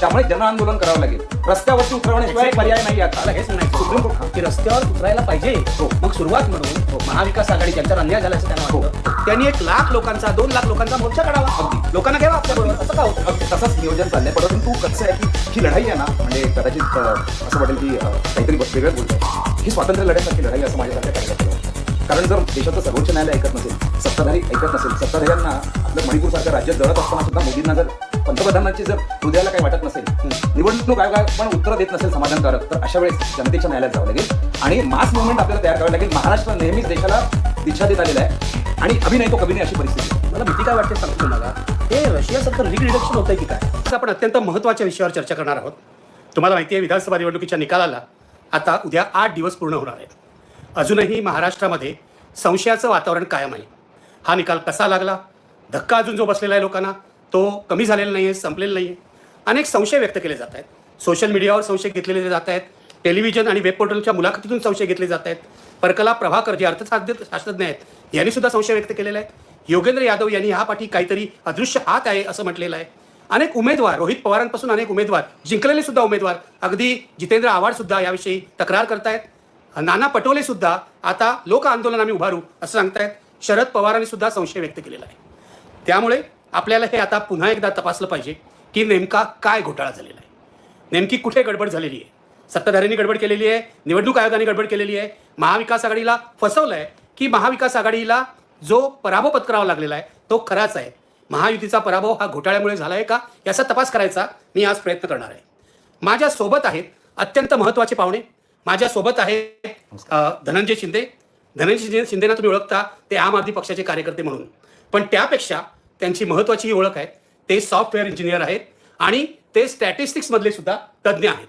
त्यामुळे जनआंदोलन करावं लागेल. रस्त्यावरती उतरवण्याशिवाय पर्याय नाही आता. हेच म्हणायचं. सुप्रीम कोर्ट की रस्त्यावर उतरायला पाहिजे. हो. मग सुरुवात म्हणून महाविकास आघाडी ज्यांच्यावर अन्याय झाल्याचं त्यांना वाटतं त्यांनी एक लाख लोकांचा दोन लाख लोकांचा मोर्चा काढावा. अगदी. लोकांना घ्यावा आपल्याबरोबर असं का होतं? तसंच नियोजन चाललंय. परंतु कसं आहे की ही लढाई आहे ना म्हणजे कदाचित असं वाटेल की काहीतरी वेगळं बोलतोय. ही स्वातंत्र्य लढ्यासारखी लढाई असं माझ्यासारख्या कार्यकर्त्याला वाटतं. कारण जर देशाचं सर्वोच्च न्यायालय ऐकत नसेल सत्ताधारी ऐकत नसेल सत्ताधाऱ्यांना आपलं मणिपूर सारख्या राज्यात जळत असताना सुद्धा मोदींना जर पंतप्रधानांची जर हृदयाला काही वाटत नसेल निवडणूक आयोग पण उत्तर देत नसेल समाधानकारक तर अशा वेळेस जनतेच्या न्यायालयात जावं लागेल. आणि मास मुवमेंट आपल्याला तयार करावं लागेल. महाराष्ट्र नेहमीच देशाला दिशा देत आलेला आहे. आणि अभिनय तो कभी अशी परिस्थिती. मला भीती काय वाटते सांगतो तुम्हाला? हे रशियासारखं रिग रिडक्शन होतंय की काय? आज आपण अत्यंत महत्त्वाच्या विषयावर चर्चा करणार आहोत. तुम्हाला माहिती आहे विधानसभा निवडणुकीच्या निकालाला आता उद्या आठ दिवस पूर्ण होणार आहेत. अजूनही महाराष्ट्रामध्ये संशयाचं वातावरण कायम आहे. हा निकाल कसा लागला? धक्का अजून जो बसलेला आहे लोकांना तो कमी झालेला नाही आहे संपलेला नाही आहे अनेक संशय व्यक्त केले जात आहेत. सोशल मीडियावर संशय घेतलेले जात आहेत. टेलिव्हिजन आणि वेब पोर्टलच्या मुलाखतीतून संशय घेतले जात आहेत. परकला प्रभाकर जे अर्थशास्त्र शास्त्रज्ञ आहेत यांनी सुद्धा संशय व्यक्त केलेला आहे. योगेंद्र यादव यांनी हा पाठी काहीतरी अदृश्य हात आहे असं म्हटलेलं आहे. अनेक उमेदवार रोहित पवारांपासून अनेक उमेदवार जिंकलेले सुद्धा उमेदवार अगदी जितेंद्र आव्हाड सुद्धा याविषयी तक्रार करतायत. नाना पटोले सुद्धा आता लोक आंदोलन आम्ही उभारू असं सांगतायत. शरद पवारांनी सुद्धा संशय व्यक्त केलेला आहे. त्यामुळे आपल्याला हे आता पुन्हा एकदा तपासलं पाहिजे की नेमका काय घोटाळा झालेला आहे. नेमकी कुठे गडबड झालेली आहे? सत्ताधाऱ्यांनी गडबड केलेली आहे निवडणूक आयोगाने गडबड केलेली आहे. महाविकास आघाडीला फसवलं आहे की महाविकास आघाडीला जो पराभव पत्करावा लागलेला आहे तो खराच आहे. महायुतीचा पराभव हा घोटाळ्यामुळे झाला आहे का? याचा तपास करायचा मी आज प्रयत्न करणार आहे. माझ्यासोबत आहेत अत्यंत महत्त्वाचे पाहुणे. माझ्यासोबत आहेत धनंजय शिंदे. धनंजय शिंदे शिंदेना तुम्ही ओळखता ते आम आदमी पक्षाचे कार्यकर्ते म्हणून. पण त्यापेक्षा त्यांची महत्त्वाची ओळख आहे. ते सॉफ्टवेअर इंजिनियर आहेत आणि ते स्टॅटिस्टिक्समधले सुद्धा तज्ज्ञ आहेत.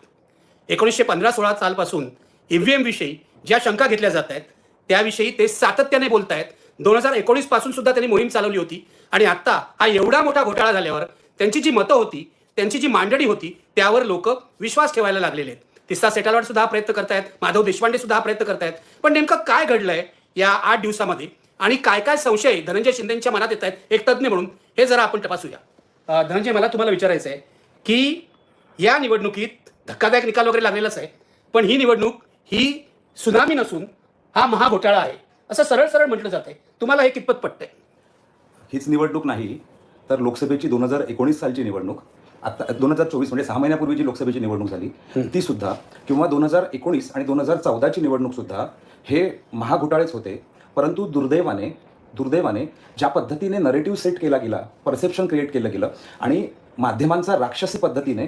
एकोणीसशे पंधरा सोळा सालपासून ई व्ही एमविषयी ज्या शंका घेतल्या जात आहेत त्याविषयी ते सातत्याने बोलत आहेत दोन हजार एकोणीसपासून सुद्धा त्यांनी मोहीम चालवली होती आणि आता हा एवढा मोठा घोटाळा झाल्यावर त्यांची जी मतं होती त्यांची जी मांडणी होती त्यावर लोक विश्वास ठेवायला लागलेले आहेत. तिस्ता सेटालवाड सुद्धा हा प्रयत्न करतायत माधव देशपांडे सुद्धा हा प्रयत्न करतायत. पण नेमकं काय घडलंय या आठ दिवसामध्ये? आणि काय काय संशय धनंजय शिंदेच्या मनात येत आहेत एक तज्ज्ञ म्हणून हे जरा आपण तपासूया. धनंजय मला तुम्हाला विचारायचं आहे की या निवडणुकीत धक्कादायक निकाल वगैरे लागलेलाच आहे पण ही निवडणूक ही सुनामी नसून हा महाघोटाळा आहे. असं सरळ सरळ म्हटलं जात आहे. तुम्हाला हे कितपत पटतंय? हीच निवडणूक नाही तर लोकसभेची दोन हजार एकोणीस सालची निवडणूक आता दोन हजार चोवीस म्हणजे सहा महिन्यापूर्वी जी लोकसभेची निवडणूक झाली ती सुद्धा किंवा दोन हजार एकोणीस आणि दोन हजार चौदाची निवडणूक सुद्धा हे महाघोटाळेच होते. परंतु दुर्दैवाने दुर्दैवाने ज्या पद्धतीने नरेटिव्ह सेट केला गेला परसेप्शन क्रिएट केलं गेलं आणि माध्यमांचा राक्षसी पद्धतीने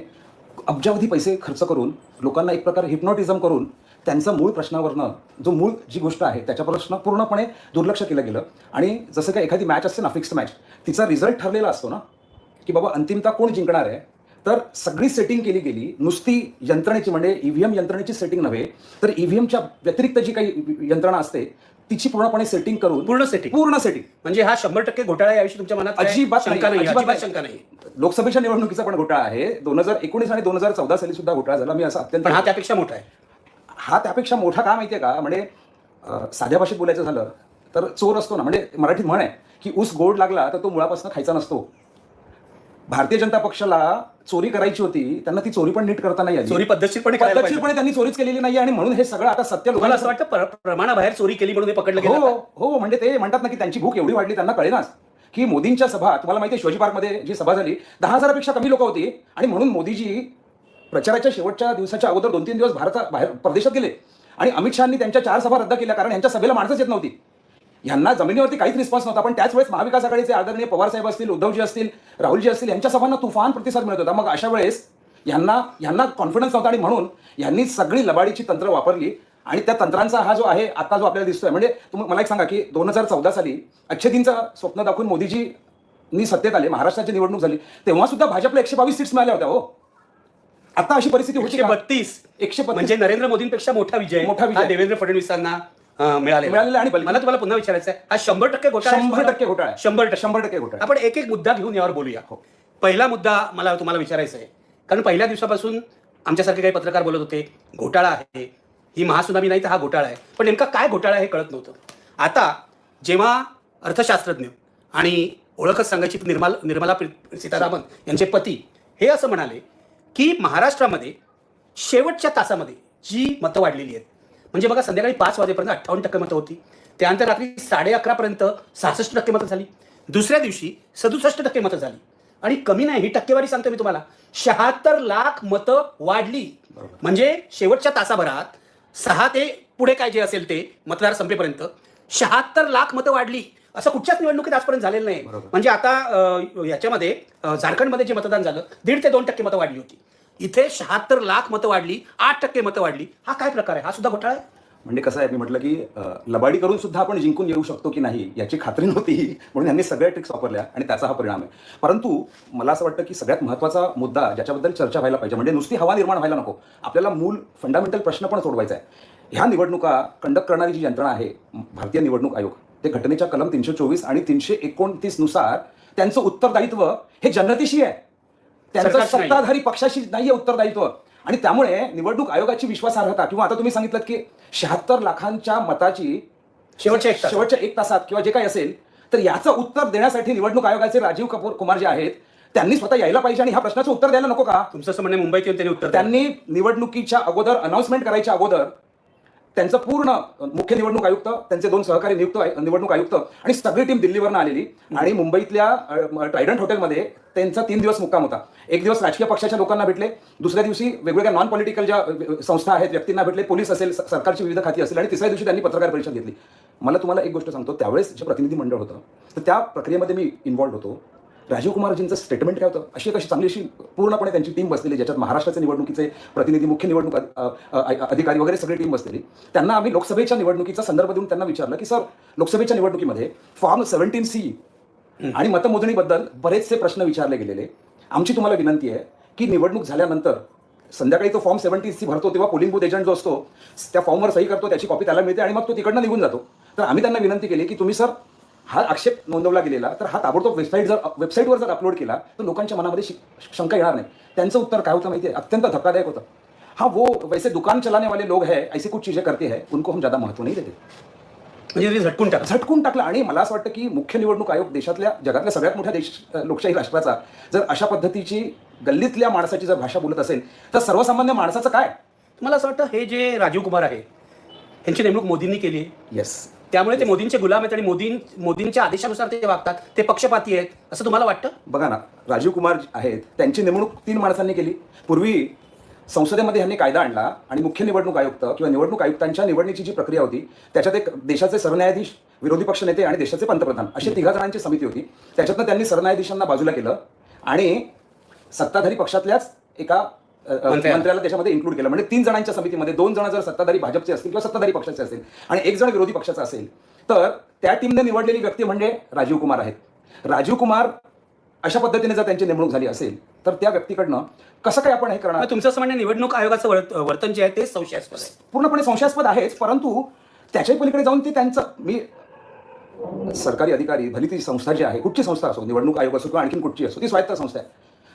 अब्जावधी पैसे खर्च करून लोकांना एक प्रकारे हिप्नॉटिझम करून त्यांचा मूळ प्रश्नावरनं जो मूळ जी गोष्ट आहे त्याच्या प्रश्न पूर्णपणे दुर्लक्ष केलं गेलं. आणि जसं काय एखादी मॅच असते ना फिक्स्ड मॅच तिचा रिझल्ट ठरलेला असतो ना की बाबा अंतिमता कोण जिंकणार आहे? तर सगळी सेटिंग केली गेली नुसती यंत्रणेची म्हणजे ईव्हीएम यंत्रणेची सेटिंग नव्हे तर ईव्हीएमच्या व्यतिरिक्त जी काही यंत्रणा असते तिची पूर्णपणे सेटिंग करून पूर्ण setting. पूर्ण सेटिंग म्हणजे हा शंभर टक्के घोटाळा याविषयी तुमच्या मनात काय अजिबात शंका नाही अजिबात अजिबात शंका नाही लोकसभेच्या निवडणुकीचा पण घोटाळा आहे. दोन हजार एकोणीस आणि दोन हजार चौदा साली सुद्धा घोटाळा झाला. मी असं अत्यंत पण हा त्यापेक्षा मोठा आहे. हा त्यापेक्षा मोठा का माहितीये का? म्हणजे अं, साध्या भाषेत बोलायचं झालं तर चोर असतो ना. म्हणजे मराठीत म्हण आहे की ऊस गोड लागला तर तो मुळापासून खायचा नसतो. भारतीय जनता पक्षाला चोरी करायची होती त्यांना ती चोरी पण नीट करता नाही आली चोरी पद्धतशीरपणे करायला पाहिजे. पद्धतशीरपणे त्यांनी चोरीच केलेली नाही आणि म्हणून हे सगळं आता सत्य तुम्हाला असं लोकांना वाटतं पर- प्रमाणाबाहेर चोरी केली म्हणून हे पकडलं गेलं हो का? हो म्हणजे ते म्हणतात ना की त्यांची भूक एवढी वाढली त्यांना कळेनाच की मोदींच्या सभा तुम्हाला माहिती आहे शिवाजी पार्कमध्ये जी सभा झाली दहा हजारापेक्षा कमी लोक होती आणि म्हणून मोदीजी प्रचाराच्या शेवटच्या दिवसाच्या अगोदर दोन तीन दिवस भारता बाहेर परदेशात गेले आणि अमित शहानी त्यांच्या चार सभा रद्द केल्या कारण यांच्या सभेला माणसंच येत नव्हती यांना जमिनीवरती काहीच रिस्पॉन्स नव्हता. पण त्याच वेळेस महाविकास आघाडीचे आदरणीय पवार साहेब असतील उद्धवजी असतील राहुलजी असतील यांच्या सभांना तुफान प्रतिसाद मिळत होता. मग अशा वेळेस यांना यांना कॉन्फिडन्स नव्हता आणि म्हणून यांनी सगळी लबाडीची तंत्र वापरली. आणि त्या तंत्रांचा हा जो आहे आता जो आपल्याला दिसतोय म्हणजे तुम्ही मला एक सांगा की दोन हजार चौदा साली अच्छेदींचं स्वप्न दाखवून मोदीजी नी सत्तेत आले महाराष्ट्राची निवडणूक झाली. तेव्हा सुद्धा भाजपला एकशे बावीस सीट्स मिळाल्या होत्या हो. आता अशी परिस्थिती होती? बत्तीस. एकशे. म्हणजे नरेंद्र मोदींपेक्षा मोठा विजय. मोठा विजय. देवेंद्र फडणवीसांना. अं, मिळालेला. आणि मला तुम्हाला पुन्हा विचारायचं आहे हा शंभर टक्के घोटाळा आहे? शंभर टक्के घोटाळा आहे. शंभर टक्के. शंभर टक्के घोटाळा. आपण एक एक मुद्दा घेऊन यावर बोलूया. पहिला मुद्दा मला तुम्हाला विचारायचा आहे. कारण पहिल्या दिवसापासून आमच्यासारखे काही पत्रकार बोलत होते घोटाळा आहे ही महासुनामी नाही तर हा घोटाळा आहे. पण नेमका काय घोटाळा आहे हे कळत नव्हतं. आता जेव्हा अर्थशास्त्रज्ञ आणि ओळखच सांगायची निर्मला निर्मला सीतारामन यांचे पती हे असं म्हणाले की महाराष्ट्रामध्ये शेवटच्या तासामध्ये जी मतं वाढलेली आहेत म्हणजे बघा संध्याकाळी पाच वाजेपर्यंत अठ्ठावन्न टक्के मतं होती. त्यानंतर रात्री साडे अकरापर्यंत सहासष्ट टक्के मतं झाली. दुसऱ्या दिवशी सदुसष्ट टक्के मतं झाली. आणि कमी नाही ही टक्केवारी सांगतो मी तुम्हाला. शहात्तर लाख मतं वाढली. म्हणजे शेवटच्या तासाभरात सहा ते पुढे काय जे असेल ते मतदार संपेपर्यंत शहात्तर लाख मतं वाढली. असं कुठच्याच निवडणुकीत आजपर्यंत झालेलं नाही. म्हणजे आता याच्यामध्ये झारखंडमध्ये जे मतदान झालं दीड ते दोन टक्के मतं वाढली होती. इथे शहात्तर लाख मतं वाढली आठ टक्के मतं वाढली. हा काय प्रकार आहे? हा सुद्धा घोटाळा आहे? म्हणजे कसं आहे मी म्हटलं की लबाडी करून सुद्धा आपण जिंकून येऊ शकतो की नाही याची खात्री नव्हती म्हणून यांनी सगळ्या ट्रिक्स वापरल्या आणि त्याचा हा परिणाम आहे. परंतु मला असं वाटतं की सगळ्यात महत्त्वाचा मुद्दा ज्याच्याबद्दल चर्चा व्हायला पाहिजे म्हणजे नुसती हवा निर्माण व्हायला नको आपल्याला मूल फंडामेंटल प्रश्न पण सोडवायचा आहे. ह्या निवडणुका कंडक्ट करणारी जी यंत्रणा आहे भारतीय निवडणूक आयोग ते घटनेच्या कलम तीनशे चोवीस आणि तीनशे एकोणतीसनुसार त्यांचं उत्तरदायित्व हे जनतेशी आहे. त्यांचं सरकारचं नाही. सत्ताधारी पक्षाशी नाहीये उत्तरदायित्व आणि त्यामुळे निवडणूक आयोगाची विश्वासार्हता किंवा आता तुम्ही सांगितलं की शहात्तर लाखांच्या मताची शेवटच्या एक तासात. शेवटच्या एक तासात किंवा जे काही असेल तर याचं उत्तर देण्यासाठी निवडणूक आयोगाचे राजीव कपूर कुमार जे आहेत त्यांनी स्वतः यायला पाहिजे आणि ह्या प्रश्नाचं उत्तर द्यायला नको का तुमचं असं म्हणणं आहे, मुंबईत येऊन त्यांनी उत्तर. त्यांनी निवडणुकीच्या अगोदर अनाऊन्समेंट करायच्या अगोदर त्यांचं पूर्ण मुख्य निवडणूक आयुक्त त्यांचे दोन सहकारी नियुक्त निवडणूक आयुक्त आणि सगळी टीम दिल्लीवरनं आलेली. आणि मुंबईतल्या ट्रायडंट हॉटेलमध्ये त्यांचा तीन दिवस मुक्काम होता. एक दिवस राजकीय पक्षाच्या लोकांना भेटले दुसऱ्या दिवशी वेगवेगळ्या नॉन पॉलिटिकल ज्या संस्था आहेत व्यक्तींना भेटले पोलीस असेल सरकारची विविध खाती असेल आणि तिसऱ्या दिवशी त्यांनी पत्रकार परिषद घेतली. मला तुम्हाला एक गोष्ट सांगतो त्यावेळेस जे प्रतिनिधी मंडळ होतं तर त्या प्रक्रियेमध्ये मी इन्व्हॉल्ड होतो. राजीव कुमारजींचं स्टेटमेंट काय होतं? अशी एक अशी चांगली अशी पूर्णपणे त्यांची टीम बसलेली ज्याच्यात महाराष्ट्राचे निवडणुकीचे प्रतिनिधी मुख्य निवडणूक अधिकारी वगैरे सगळी टीम बसलेली. त्यांना आम्ही लोकसभेच्या निवडणुकीचा संदर्भ देऊन त्यांना विचारलं की सर लोकसभेच्या निवडणुकीमध्ये फॉर्म सेव्हन्टीन सी आणि मतमोजणीबद्दल बरेचसे प्रश्न विचारले गेलेले. आमची तुम्हाला विनंती आहे की निवडणूक झाल्यानंतर संध्याकाळी तो फॉर्म सेव्हन्टीन सी भरतो तेव्हा पोलिंग बूथ एजंट जो असतो त्या फॉर्मवर सही करतो त्याची कॉपी त्याला मिळते आणि मग तो तिकडनं निघून जातो. तर आम्ही त्यांना विनंती केली की तुम्ही सर हा आक्षेप नोंदवला गेलेला तर हा ताबडतोब वेबसाईट जर वेबसाईटवर जर अपलोड केला तर लोकांच्या मनामध्ये शंका येणार नाही. त्यांचं उत्तर काय होतं माहिती आहे अत्यंत धक्कादायक होतं. हाँ वो वैसे दुकान चलाने वाले लोग हैं ऐसी कुछ चीजें करते हैं उनको हम ज्यादा महत्त्व नहीं देते. म्हणजे झटकून टाका झटकून टाकलं. आणि मला असं वाटतं की मुख्य निवडणूक आयोग देशातल्या जगातल्या सगळ्यात मोठ्या देश लोकशाही राष्ट्राचा जर अशा पद्धतीची गल्लीतल्या माणसाची जर भाषा बोलत असेल तर सर्वसामान्य माणसाचं काय? तुम्हाला असं वाटतं हे जे राजीव कुमार आहे यांची नेमणूक मोदींनी केली आहे? येस त्यामुळे ते मोदींचे गुलाम आहेत आणि मोदीं मोदींच्या आदेशानुसार ते वागतात ते पक्षपाती आहेत असं तुम्हाला वाटतं? बघा ना राजीव कुमार आहेत त्यांची नेमणूक तीन माणसांनी केली. पूर्वी संसदेमध्ये यांनी कायदा आणला आणि मुख्य निवडणूक आयुक्त किंवा निवडणूक आयुक्तांच्या निवडणुकीची जी प्रक्रिया होती त्याच्यात एक देशाचे सरन्यायाधीश विरोधी पक्ष नेते आणि देशाचे पंतप्रधान अशी तिघा जणांची समिती होती. त्याच्यातनं त्यांनी सरन्यायाधीशांना बाजूला केलं आणि सत्ताधारी पक्षातल्याच एका मंत्र्याला. त्याच्यामध्ये इन्क्लूड केलं. म्हणजे तीन जणांच्या समितीमध्ये दोन जण जर सत्ताधारी भाजपचे असतील किंवा सत्ताधारी पक्षाचे असेल आणि एक जण विरोधी पक्षाचा असेल तर त्या टीमने निवडलेली व्यक्ती म्हणजे राजीव कुमार आहेत. राजीव कुमार अशा पद्धतीने जर त्यांची नेमणूक झाली असेल तर त्या व्यक्तीकडनं कसं काय आपण हे करणार? तुमचं असं म्हणणं निवडणूक आयोगाचं वर्त- वर्तन जे आहे ते संशयास्पद आहे. पूर्णपणे संशयास्पद आहेच परंतु त्याच्याही पलीकडे जाऊन ते त्यांचं मी सरकारी अधिकारी भली ती संस्था जी आहे कुठची संस्था असो निवडणूक आयोग असो किंवा आणखीन कुठची असो ती स्वायत्त संस्था आहे.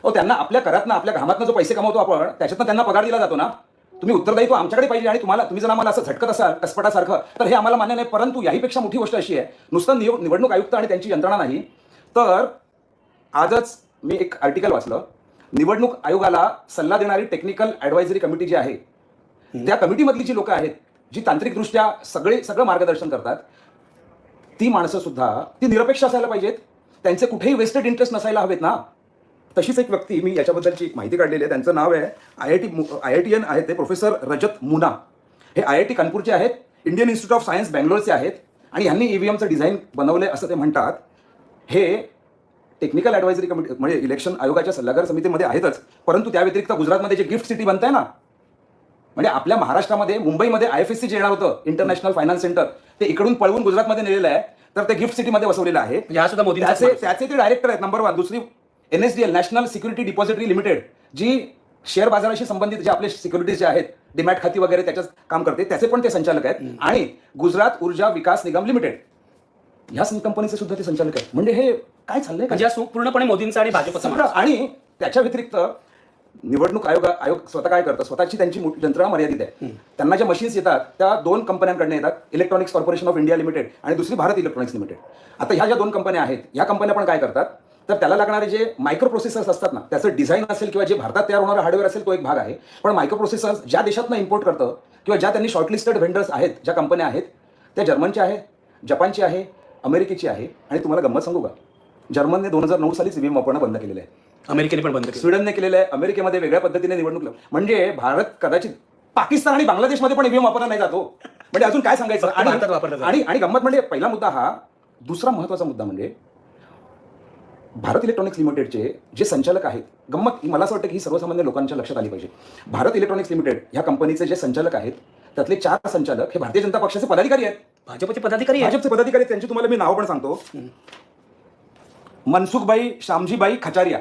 अहो त्यांना आपल्या करातनं आपल्या घामातनं जो पैसे कमवतो आपण त्याच्यातनं त्यांना पगार दिला जातो ना? तुम्ही उत्तरदायित्व आमच्याकडे पाहिजे आणि तुम्हाला तुम्ही जर आम्हाला असं झटकत असाल कसपटासारखं तर हे आम्हाला मान्य नाही परंतु याहीपेक्षा मोठी गोष्ट अशी आहे. नुसतं निव निवडणूक आयुक्त आणि त्यांची यंत्रणा नाही. तर आजच मी एक आर्टिकल वाचलं. निवडणूक आयोगाला सल्ला देणारी टेक्निकल ॲडवायझरी कमिटी जी आहे त्या कमिटीमधली जी लोक आहेत जी तांत्रिकदृष्ट्या सगळे सगळं मार्गदर्शन करतात ती माणसं सुद्धा ती निरपेक्ष असायला पाहिजेत. त्यांचे कुठेही वेस्टेड इंटरेस्ट नसायला हवेत ना? तशीच एक व्यक्ती मी याच्याबद्दलची एक माहिती काढलेली आहे. त्यांचं नाव आहे I I T I I T N आहे ते प्रोफेसर रजत मुना. हे आय आय टी कानपूरचे आहेत इंडियन इन्स्टिट्यूट ऑफ सायन्स बँगलोरचे आहेत आणि यांनी ईव्हीएमचं डिझाईन बनवलं असं ते म्हणतात. हे टेक्निकल ॲडवायझरी कमिटी म्हणजे इलेक्शन आयोगाच्या सल्लागार समितीमध्ये आहेतच परंतु त्या व्यतिरिक्त गुजरातमध्ये जे गिफ्ट सिटी बनत आहे ना म्हणजे आपल्या महाराष्ट्रामध्ये मुंबईमध्ये आय एफ एस सी जे येणार होतं इंटरनॅशनल फायनान्स सेंटर ते इकडून पळवून गुजरातमध्ये नेलेलं आहे तर ते गिफ्ट सिटीमध्ये बसवलेलं आहे. म्हणजे हा माणूस त्याचे ते डायरेक्टर आहेत नंबर वन. दुसरी N S D L National Security Depository Limited जी शेअर बाजाराशी संबंधित जे आपले सिक्युरिटीज जे आहेत डिमॅट खाती वगैरे त्याच्यात काम करते त्याचे पण ते संचालक आहेत. आणि गुजरात ऊर्जा विकास निगम लिमिटेड ह्या कंपनीचे सुद्धा ते संचालक आहेत. म्हणजे हे काय चाललंय का? म्हणजे हा सु- पूर्णपणे मोदींचा आणि भाजपचा. आणि त्याच्या व्यतिरिक्त निवडणूक आयोग आयोग स्वतः काय करतं स्वतःची त्यांची यंत्रणा मर्यादित आहे. त्यांना ज्या मशीन्स येतात त्या दोन कंपन्यांकडनं येतात. Electronics Corporation of India Limited आणि दुसरी भारत इलेक्ट्रॉनिक्स लिमिटेड आता ह्या ज्या दोन कंपन्या आहेत ह्या कंपन्या पण काय करतात? तर त्याला लागणारे जे मायक्रो प्रोसेसर्स असतात ना त्याचं डिझाईन असेल किंवा जे भारतात तयार होणारा हार्डवेअर असेल तो एक भाग आहे. पण मायक्रो प्रोसेसर्स ज्या देशातनं इम्पोर्ट करतं किंवा ज्या त्यांनी शॉर्टलिस्टेड व्हेंडर्स आहेत ज्या कंपन्या आहेत त्या जर्मनच्या आहे जपानची आहे अमेरिकेची आहे. आणि तुम्हाला गंमत सांगू का? जर्मनने दोन हजार नऊ सालीच ईव्हीएम वापरणं बंद केलेलं आहे. अमेरिकेने पण बंद केलं स्वीडनने केलेलं आहे. अमेरिकेमध्ये वेगळ्या पद्धतीने निवडणूक म्हणजे भारत कदाचित पाकिस्तान आणि बांगलादेशमध्ये पण ईव्हीएम वापरला नाही जातो म्हणजे अजून काय सांगायचं. आणि आणि गंमत म्हणजे पहिला मुद्दा हा दुसरा महत्त्वाचा मुद्दा म्हणजे भारत इलेक्ट्रॉनिक्स लिमिटेडचे जे संचालक आहेत गंमत मला असं वाटतं की ही सर्वसामान्य लोकांच्या लक्षात आली पाहिजे. भारत इलेक्ट्रॉनिक्स लिमिटेड ह्या कंपनीचे जे संचालक आहेत त्यातले चार संचालक हे भारतीय जनता पक्षाचे पदाधिकारी आहेत. भाजपचे पदाधिकारी भाजपचे पदाधिकारी आहेत, त्यांची तुम्हाला मी नाव पण सांगतो. मनसुखबाई श्यामजीबाई खचारिया.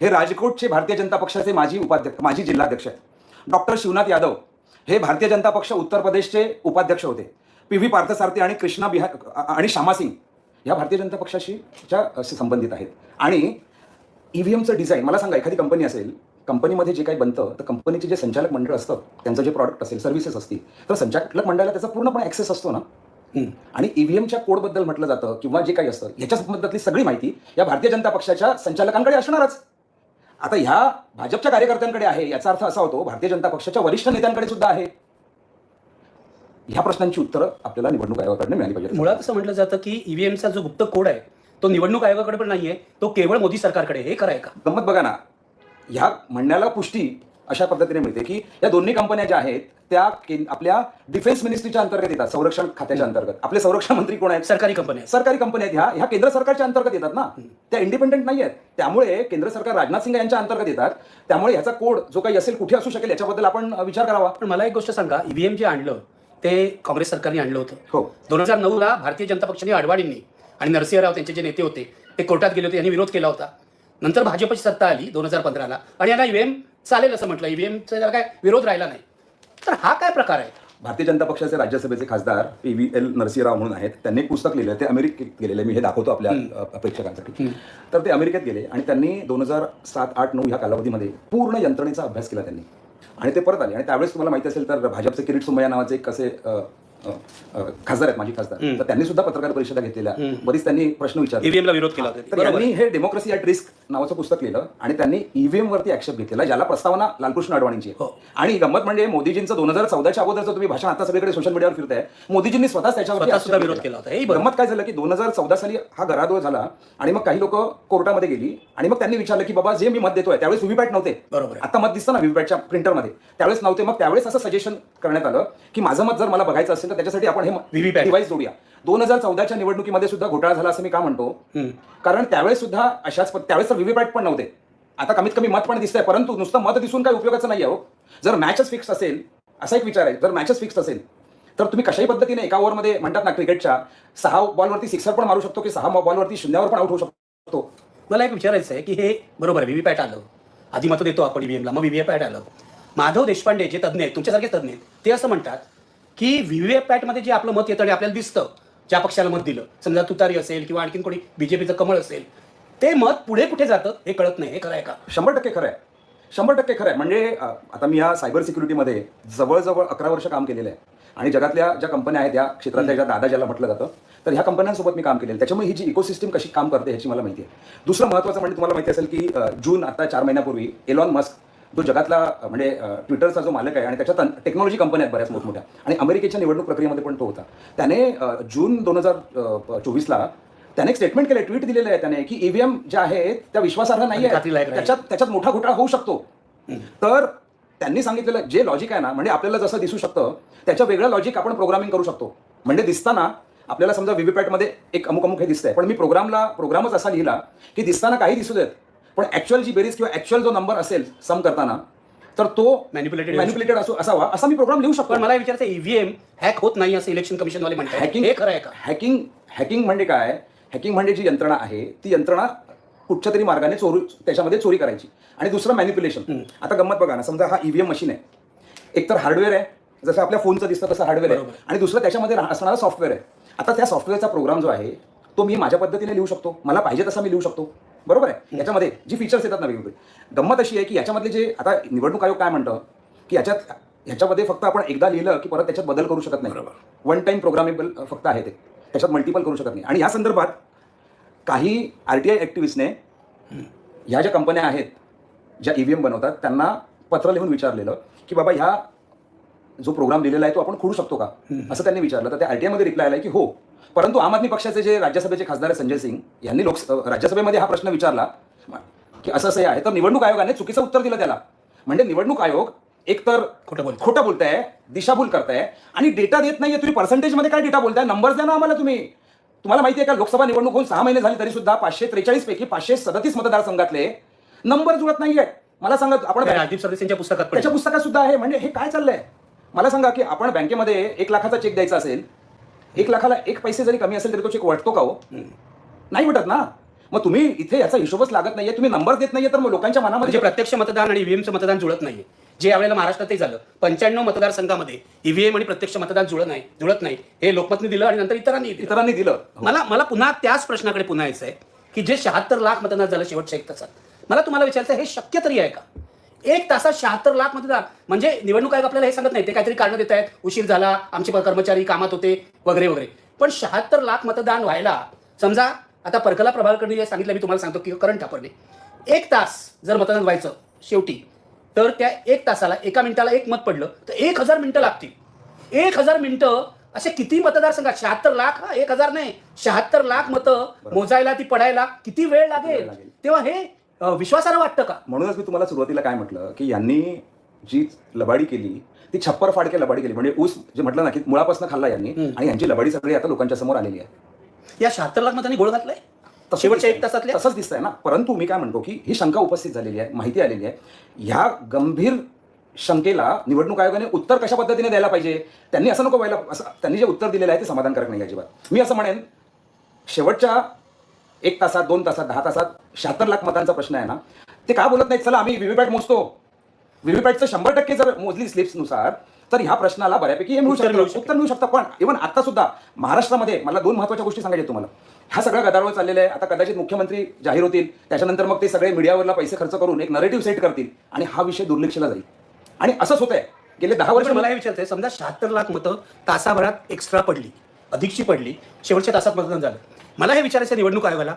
हे राजकोटचे भारतीय जनता पक्षाचे माजी उपाध्यक्ष माजी जिल्हाध्यक्ष आहेत. डॉक्टर शिवनाथ यादव हे भारतीय जनता पक्ष उत्तर प्रदेशचे उपाध्यक्ष होते. पी व्ही पार्थसारथी आणि कृष्णा बिहार आणि श्यामा सिंग या भारतीय जनता पक्षाशी च्या संबंधित आहेत. आणि ईव्हीएमचं डिझाईन मला सांगा एखादी कंपनी असेल कंपनीमध्ये जे काही बनतं तर कंपनीचे जे संचालक मंडळ असतं त्यांचं जे प्रॉडक्ट असेल सर्व्हिसेस असतील तर संचालक मंडळाला त्याचा पूर्णपणे ॲक्सेस असतो ना. आणि ईव्हीएमच्या कोडबद्दल म्हटलं जातं किंवा जे काही असतं याच्या संबंधातली सगळी माहिती या भारतीय जनता पक्षाच्या संचालकांकडे असणारच. आता ह्या भाजपच्या कार्यकर्त्यांकडे आहे याचा अर्थ असा होतो भारतीय जनता पक्षाच्या वरिष्ठ नेत्यांकडे सुद्धा आहे. ह्या प्रश्नांची उत्तरं आपल्याला निवडणूक आयोगाकडनं मिळाली पाहिजे. मुळात असं म्हटलं जातं की ईव्हीएमचा जो गुप्त कोड आहे तो निवडणूक आयोगाकडे पण नाहीये तो केवळ मोदी सरकारकडे. हे खरं आहे का? गंमत बघा ना. ह्या म्हणण्याला पुष्टी अशा पद्धतीने मिळते की या दोन्ही कंपन्या ज्या आहेत त्या आपल्या डिफेन्स मिनिस्ट्रीच्या अंतर्गत येतात संरक्षण खात्याच्या अंतर्गत. आपले संरक्षण मंत्री कोण आहेत? सरकारी कंपनी आहे सरकारी कंपन्या आहेत. ह्या ह्या केंद्र सरकारच्या अंतर्गत येतात ना. त्या इंडिपेंडेंट नाही आहेत. त्यामुळे केंद्र सरकार राजनाथ सिंग यांच्या अंतर्गत येतात. त्यामुळे ह्याचा कोड जो काही असेल कुठे असू शकेल याच्याबद्दल आपण विचार करावा. पण मला एक गोष्ट सांगा. ईव्हीएम जे आणलं ते काँग्रेस सरकारने आणलं होतं. हो. दोन हजार नऊला भारतीय जनता पक्षाने अडवाणींनी आणि नरसिंह राव त्यांचे जे नेते होते ते कोर्टात गेले होते यांनी विरोध केला होता. नंतर भाजपची सत्ता आली दोन हजार पंधराला आणि यांना ईव्हीएम चालेल असं म्हटलं. ईव्हीएमचा काय विरोध राहिला नाही. तर हा काय प्रकार आहे? भारतीय जनता पक्षाचे राज्यसभेचे खासदार पी व्ही एल नरसिंहराव म्हणून आहेत. त्यांनी पुस्तक लिहिलं ते अमेरिकेत गेलेले. मी हे दाखवतो आपल्या प्रेक्षकांसाठी तर ते अमेरिकेत गेले आणि त्यांनी दोन हजार सात आठ नऊ ह्या कालावधीमध्ये पूर्ण यंत्रणेचा अभ्यास केला त्यांनी. आणि ते परत आले. आणि त्यावेळेस तुम्हाला माहिती असेल तर भाजपचे किरीट सोमय्या नावाचे एक असे खासदार आहेत माजी खासदार. तर त्यांनी सुद्धा पत्रकार परिषदा घेतलेल्या. बरीच त्यांनी प्रश्न विचारले. ईव्हीएमला विरोध केला तर बरोबर. यांनी हे डेमोक्रेसी ॲट रिस्क नावाचं पुस्तक लिहिलं आणि त्यांनी ईव्हीएम वरती आक्षेप घेतलेला ज्याला प्रस्तावना लालकृष्ण अडवाणींची. हो. आणि गंमत म्हणजे मोदीजींचं दोन हजार चौदाच्या अगोदरचं तुम्ही भाषण आता सगळीकडे सोशल मीडियावर फिरताय. मोदीजींनी स्वतः आक्षेप विरोध केला होता. गंमत काय झालं की दोन हजार चौदा साली हा गरादोळ झाला आणि मग काही लोक कोर्टामध्ये गेली आणि मग त्यांनी विचारलं की बाबा जे मी मत देतोय त्यावेळेस व्हीपॅट नव्हते. बरोबर. आता मत दिसतं ना व्हीपॅटच्या प्रिंटरमध्ये त्यावेळेस नव्हते मग त्यावेळेस असं सजेशन करण्यात आलं की माझं मत जर मला बघायचं असेल तर त्याच्यासाठी आपण हे. डिव्हाइस जोडूया. दोन हजार चौदाच्या निवडणुकीमध्ये सुद्धा घोटाळा झाला असं मी का म्हणतो. कारण त्यावेळेस सुद्धा अशाच त्यावेळेस तर व्हीव्हीपॅट पण नव्हते. आता कमीत कमी मत पण दिसतंय परंतु नुसतं मत दिसून काही उपयोगाचं नाही आहे हो. जर मॅचच फिक्स असेल असा एक विचार आहे जर मॅचच फिक्स असेल तर तुम्ही कशाही पद्धतीने एका ओव्हरमध्ये म्हणतात ना क्रिकेटच्या सहा बॉलवरती सिक्सर पण मारू शकतो की सहा बॉलवरती शून्यावर पण आउट होऊ शकतो? मला एक विचारायचं आहे की हे बरोबर आहे व्हीव्हीपॅट आलं. आधी मतं देतो आपण ईव्हीएमला मग व्हीव्हीपॅट आलं. माधव देशपांडे जे तज्ज्ञ आहेत तुमच्यासारखे तज्ज्ञ आहेत ते असं म्हणतात की व्हीव्हीपॅटमध्ये जे आपलं मत येतं आणि आपल्याला दिसतं ज्या पक्षाला मत दिलं समजा तुतारी असेल किंवा आणखीन कोणी बीजेपीचं कमळ असेल ते मत पुढे कुठे जातं हे कळत नाही हे खरं आहे का? शंभर टक्के खरं आहे. शंभर टक्के खरं आहे. म्हणजे आता मी या सायबर सिक्युरिटीमध्ये जवळजवळ अकरा वर्ष काम केलेलं आहे. आणि जगातल्या ज्या कंपन्या आहेत या क्षेत्रातल्या ज्या दादा ज्याला म्हटलं जातं तर ह्या कंपन्यांसोबत मी काम केलेलं. त्याच्यामुळे ही जी इकोसिस्टम कशी काम करते ह्याची मला माहिती आहे. दुसरं महत्त्वाचं म्हणजे तुम्हाला माहिती असेल की जून आता चार महिन्यापूर्वी एलॉन मस्क जो जगातला म्हणजे ट्विटरचा जो मालक आहे आणि त्याच्यात टेक्नॉलॉजी कंपन्या आहेत बऱ्याच मोठमोठ्या. आणि अमेरिकेच्या निवडणूक प्रक्रियेमध्ये पण तो होता. त्याने जून दोन हजार चोवीसला त्याने एक स्टेटमेंट केलं ट्विट दिलेलं आहे त्याने की ईव्हीएम ज्या आहेत त्या विश्वासार्ह नाही खात्रीलायक आहे नाही. त्याच्यात त्याच्यात मोठा घोटाळा होऊ शकतो. तर त्यांनी सांगितलेलं जे लॉजिक आहे ना म्हणजे आपल्याला जसं दिसू शकतं त्याच्या वेगळं लॉजिक आपण प्रोग्रामिंग करू शकतो. म्हणजे दिसताना आपल्याला समजा व्हीव्हीपॅटमध्ये एक अमुक अमुक हे दिसतंय. पण मी प्रोग्रामला प्रोग्रामच असा लिहिला की दिसताना काही दिसू देत. पण ऍक्च्युअल जी बेरीज किंवा ऍक्च्युअल जो नंबर असेल सम करताना तर तो होऊ मॅनिपुलेटेड असो असावा असा मी प्रोग्राम लिहू शकतो. पण मला विचारायचं ईव्हीएम हॅक होत नाही असं इलेक्शन कमिशनवाले म्हणतात. हॅकिंग हे खरं आहे का? हॅकिंग हॅकिंग म्हणजे काय? हॅकिंग म्हणजे जी यंत्रणा आहे ती यंत्रणा कुठच्या तरी मार्गाने चोरू त्याच्यामध्ये चोरी करायची. आणि दुसरं मॅनिप्युलेशन आता गंमत बघा ना समजा हा ईव्हीएम मशीन आहे. एक तर हार्डवेअर आहे. जसं आपल्या फोनचं दिसतं तसं हार्डवेअर आहे. आणि दुसरं त्याच्यामध्ये असणारा सॉफ्टवेअर आहे. आता त्या सॉफ्टवेअरचा प्रोग्राम जो आहे तो मी माझ्या पद्धतीने लिहू शकतो. मला पाहिजे तसा मी लिहू शकतो. बरोबर आहे? याच्यामध्ये जी फीचर्स येतात ना वेगवेगळे. गंमत अशी आहे की याच्यामधले जे आता निवडणूक आयोग काय म्हणतं? की याच्यात ह्याच्यामध्ये फक्त आपण एकदा लिहिलं की परत त्याच्यात बदल करू शकत नाही. वन टाइम प्रोग्रामेबल फक्त आहे ते. त्याच्यात मल्टिपल करू शकत नाही. आणि या संदर्भात काही आर टी आय ॲक्टिव्हिस्टने ह्या ज्या कंपन्या आहेत ज्या ईव्हीएम बनवतात त्यांना पत्र लिहून विचारलेलं की बाबा ह्या जो प्रोग्राम दिलेला आहे तो आपण खोडू शकतो का? असं त्यांनी विचारलं. तर त्या आरटीआयमध्ये रिप्लाय आलाय की हो परंतु आम आदमी पक्षाचे जे राज्यसभेचे खासदार संजय सिंग यांनी लोक राज्यसभेमध्ये हा प्रश्न विचारला की असं असं आहे. तर निवडणूक आयोगाने चुकीचं उत्तर दिलं त्याला. म्हणजे निवडणूक आयोग एकतर खोटं बोलतोय. खोटं बोलताय दिशाभूल करताय आणि डेटा देत नाहीये. तुम्ही पर्सेंटेजमध्ये काय डेटा बोलताय? नंबर्स द्या ना आम्हाला तुम्ही. तुम्हाला माहिती आहे का लोकसभा निवडणूक होऊन सहा महिने झाले तरी सुद्धा पाचशे त्रेचाळीस पैकी पाचशे सदतीस मतदारसंघातले नंबर जुळत नाहीये. मला सांगा आपण त्या राजदीप सरदेसाईंच्या पुस्तकात त्याच्या पुस्तकात सुद्धा आहे. म्हणजे हे काय चाललंय? मला सांगा की आपण बँकेमध्ये एक लाखाचा चेक द्यायचा असेल एक लाखाला एक पैसे जरी कमी असेल तरी तो चेक वाटतो का हो? नाही वाटत ना. मग तुम्ही इथे याचा हिशोबच लागत नाहीये. तुम्ही नंबर देत नाहीये तर मग लोकांच्या म्हणजे मनामध्ये प्रत्यक्ष मतदान आणि ईव्हीएमचं मतदान जुळत नाहीये. जे यावेळेला महाराष्ट्रातही झालं. पंच्याण्णव मतदारसंघामध्ये ईव्हीएम आणि प्रत्यक्ष मतदान जुळत नाही जुळत नाही. हे लोकमतने दिलं आणि नंतर इतरांनी दिलं. इतरांनी दिलं. मला मला पुन्हा त्याच प्रश्नाकडे पुन्हा यायचं आहे की जे शहात्तर लाख मतदान झालं शेवटच्या एक तासात. मला तुम्हाला विचारायचं आहे, हे शक्य तरी आहे का? एक तासात शहात्तर लाख मतदान. म्हणजे निवडणूक आयोग आपल्याला हे सांगत नाही ते काहीतरी कारण देत आहेत उशीर झाला आमचे प- कर्मचारी कामात होते. वगैरे वगैरे. पण शहात्तर लाख मतदान व्हायला समजा आता परकला प्रभाकरने जे सांगितलं मी तुम्हाला सांगतो की करंट ठाकरने. एक तास जर मतदान व्हायचं शेवटी तर त्या एक तासाला एका मिनिटाला एक मत पडलं तर एक हजार मिनिटं लागतील. एक हजार मिनिटं असे किती मतदारसंघात? शहात्तर लाख? हा एक हजार नाही. शहात्तर लाख मतं मोजायला ती पडायला किती वेळ लागेल. तेव्हा हे अ, विश्वासार्ह वाटतं का? म्हणूनच मी तुम्हाला सुरुवातीला काय म्हटलं की यांनी जी लबाडी केली ती छप्पर फाडके लबाडी केली. म्हणजे ऊस जे म्हटलं ना की मुळापासून खाल्ला यांनी आणि यांची लबाडी सगळी आता लोकांच्या समोर आलेली आहे. या शहात्तर लाख मतांनी गोळ घातलाय? शेवटच्या. एक तासातल्या? तसंच दिसतंय ना. परंतु मी काय म्हणतो की ही शंका उपस्थित झालेली आहे माहिती आलेली आहे. ह्या गंभीर शंकेला निवडणूक आयोगाने उत्तर कशा पद्धतीने द्यायला पाहिजे? त्यांनी असं नको व्हायला असं त्यांनी जे उत्तर दिलेलं आहे ते समाधानकारक नाही अजिबात. मी असं म्हणेन शेवटच्या एक तासात दोन तासात दहा तासात शहात्तर लाख मतांचा प्रश्न आहे ना. ते का बोलत नाहीत? चला आम्ही व्हीव्हीपॅट मोजतो. व्हीव्हीपॅटचं शंभर टक्के जर मोजली स्लिप्सनुसार तर ह्या प्रश्नाला बऱ्यापैकी हे मिळू शकतं. उत्तर मिळू शकतं. पण इव्हन आता सुद्धा महाराष्ट्रामध्ये मला दोन महत्त्वाच्या गोष्टी सांगायच्या तुम्हाला. ह्या सगळ्या गदारोळ चाललेला आहे आता कदाचित मुख्यमंत्री जाहीर होतील. त्याच्यानंतर मग ते सगळे मीडियावरला पैसे खर्च करून एक नरेटिव्ह सेट करतील आणि हा विषय दुर्लक्षला जाईल. आणि असंच होत आहे गेले दहा वर्ष मला हे विचारतंय समजा शहात्तर लाख मतं तासाभरात एक्स्ट्रा पडली अधिकची पडली शेवटच्या तासात मतदान झालं. मला हे विचारायचं निवडणूक आयोगाला.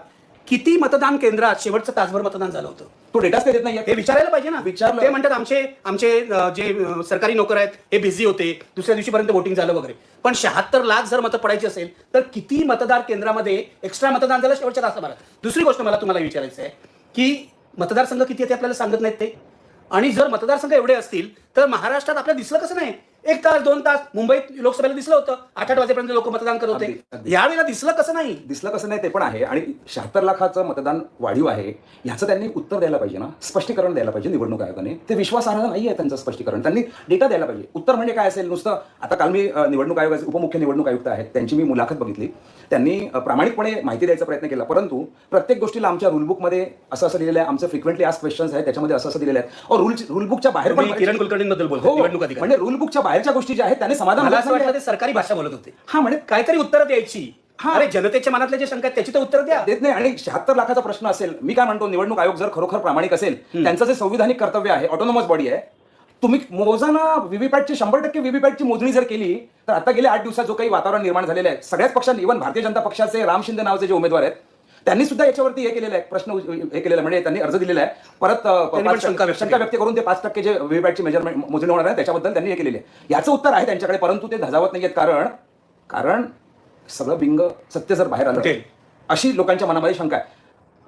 किती मतदान केंद्रात शेवटचं तासभर मतदान झालं होतं? तो डेटाच देत नाही हे विचारायला पाहिजे ना. विचारलं. ते म्हणतात आमचे आमचे अं, जे अं, सरकारी नोकर आहेत हे बिझी होते. दुसऱ्या दिवशीपर्यंत वोटिंग झालं वगैरे. पण शहात्तर लाख जर मतं पडायची असेल तर किती मतदार केंद्रामध्ये एक्स्ट्रा मतदान झालं शेवटच्या तासाभरात? दुसरी गोष्ट मला तुम्हाला विचारायचं आहे की मतदारसंघ किती आहे ते आपल्याला सांगत नाहीत ते? आणि जर मतदारसंघ एवढे असतील तर महाराष्ट्रात आपल्याला दिसलं कसं नाही? एक तास दोन तास मुंबईत लोकसभेला दिसलं होतं. आठ आठ वाजेपर्यंत लोक मतदान करत अगदी, होते अगदी. यावेळेला दिसलं कसं नाही? दिसलं कसं नाही ते पण आहे. आणि शहात्तर लाखाचं मतदान वाढीव आहे. ह्याचं त्यांनी उत्तर द्यायला पाहिजे ना? स्पष्टीकरण द्यायला पाहिजे निवडणूक आयोगाने. ते विश्वासार्ह नाही आहे त्यांचं स्पष्टीकरण. त्यांनी डेटा द्यायला पाहिजे. उत्तर म्हणजे काय असेल? नुसतं आता काल मी अ, निवडणूक आयोगाचे उपमुख्य निवडणूक आयुक्त आहेत. त्यांची मी मुलाखत बघितली. त्यांनी अ, प्रामाणिकपणे माहिती द्यायचा प्रयत्न केला. परंतु प्रत्येक गोष्टीला आमच्या रूलबुकमध्ये असं असं लिहिलेलं आहे. आमचं फ्रिक्वेंटली आज क्वेश्चन्स आहेत. त्याच्यामध्ये असं असं दिलेलं आहे. रूल रूलबुकच्या बाहेर तुम्ही पण किरण कुलकर्णींबद्दल बोलतो हो, निवडणूक अधिकारी. म्हणजे रूलबुकच्या बाहेरच्या गोष्टी ज्या आहेत त्याने समाधान मला असं नाहीये. ते सरकारी भाषा बोलत होते. हा म्हणजे काहीतरी उत्तर द्यायची. हा. अरे जनतेच्या मनातल्या जे शंका आहेत त्याची तर उत्तर द्या. देत नाही. आणि शहात्तर लाखाचा प्रश्न असेल मी काय म्हणतो निवडणूक आयोग जर खरोखर प्रामाणिक असेल त्यांचं जे संविधानिक कर्तव्य आहे ऑटोनॉमस बॉडी आहे तुम्ही मोजाना व्हीव्हीपॅटची शंभर टक्के व्हीव्हीपॅटची मोजणी जर केली तर आता गेल्या आठ दिवसात जो काही वातावरण निर्माण झालेलं आहे सगळ्याच पक्षांनी इव्हन भारतीय जनता पक्षाचे राम शिंदे नावाचे जे उमेदवार आहेत त्यांनी सुद्धा याच्यावरती हे केलेलं आहे. प्रश्न हे केलेला म्हणजे त्यांनी अर्ज दिलेला आहे. परत शंका व्यक्त करून ते पाच टक्के जे व्हीव्हीपॅटची मेजरमेंट मोजणी होणार आहे त्याच्याबद्दल त्यांनी हे केलेले आहे. याचं उत्तर आहे त्यांच्याकडे परंतु ते धजावत नाहीयेत. कारण कारण सगळं बिंग सत्य जर बाहेर आलं. अशी लोकांच्या मनामध्ये शंका आहे.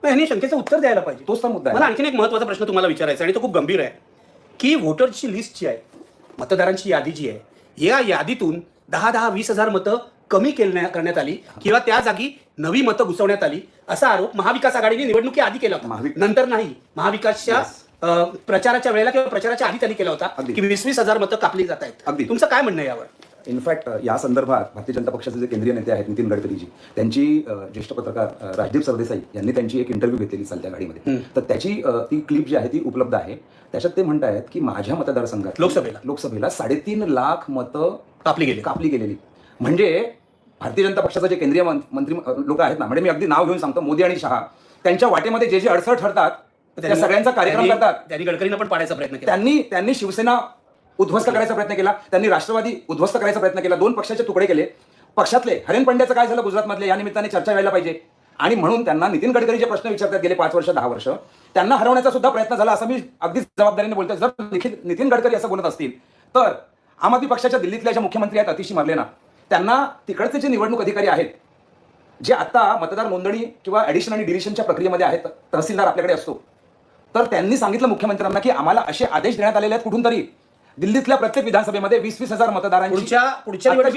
ह्यांनी शंकेचं उत्तर द्यायला पाहिजे. तोच तर मुद्दा आहे. मला आणखीन एक महत्त्वाचा प्रश्न तुम्हाला विचारायचा आणि तो खूप गंभीर आहे. की वोटरची लिस्ट जी आहे मतदारांची यादी जी आहे या यादीतून दहा दहा वीस हजार मतं कमी केल्या करण्यात आली किंवा त्या जागी नवी मतं घुसवण्यात आली असा आरोप महाविकास आघाडीने निवडणुकी आधी केला होता. महाविक- नंतर नाही. महाविकासच्या. अ, प्रचाराच्या वेळेला किंवा प्रचाराच्या आधी त्यांनी केला होता अगदी. की वीस वीस हजार मतं कापली जात आहेत. अगदी. तुमचं काय म्हणणं आहे यावर? इनफॅक्ट या संदर्भात भारतीय जनता पक्षाचे जे केंद्रीय नेते आहेत नितीन गडकरीजी त्यांची अ, ज्येष्ठ पत्रकार अ, राजदीप सरदेसाई यांनी त्यांची एक इंटरव्ह्यू घेतलेली चालत्या गाडीमध्ये. तर त्याची अ, ती क्लिप जी आहे ती उपलब्ध आहे. त्याच्यात ते म्हणत आहेत की माझ्या मतदारसंघात लोकसभेला. लोकसभेला साडेतीन लाख मतं कापली गेली कापली गेलेली. म्हणजे भारतीय जनता पक्षाचे जे केंद्रीय मंत्री लोक आहेत ना म्हणजे मी अगदी नाव घेऊन सांगतो मोदी आणि शहा. त्यांच्या वाटेमध्ये जे जे अडसर ठरतात त्या सगळ्यांचा कार्यक्रम करतात. त्यांनी गडकरींना पण पाडायचा प्रयत्न केला. त्यांनी त्यांनी शिवसेना उद्ध्वस्त करायचा प्रयत्न केला त्यांनी राष्ट्रवादी उद्ध्वस्त करायचा प्रयत्न केला दोन पक्षाचे तुकडे केले. पक्षातले हरेन पंड्याचं काय झालं गुजरातमधले या निमित्ताने चर्चा व्हायला पाहिजे. आणि म्हणून त्यांना नितीन गडकरी जे प्रश्न विचारतात गेले पाच वर्ष दहा वर्ष त्यांना हरवण्याचा सुद्धा प्रयत्न झाला असं मी अगदीच जबाबदारीने बोलतोय. जर निखिल नितीन गडकरी असं बोलत असतील तर आम आदमी पक्षाच्या दिल्लीतल्या ज्या मुख्यमंत्री आहेत अतिशी मारले ना त्यांना तिकडचे जे निवडणूक अधिकारी आहेत जे आता मतदार नोंदणी किंवा ऍडिशन आणि डिलिशनच्या प्रक्रियेमध्ये आहेत तहसीलदार आपल्याकडे असतो. तर त्यांनी सांगितलं मुख्यमंत्र्यांना की आम्हाला असे आदेश देण्यात आलेले आहेत कुठून तरी. दिल्लीतल्या प्रत्येक विधानसभेमध्ये वीस वीस हजार मतदारांची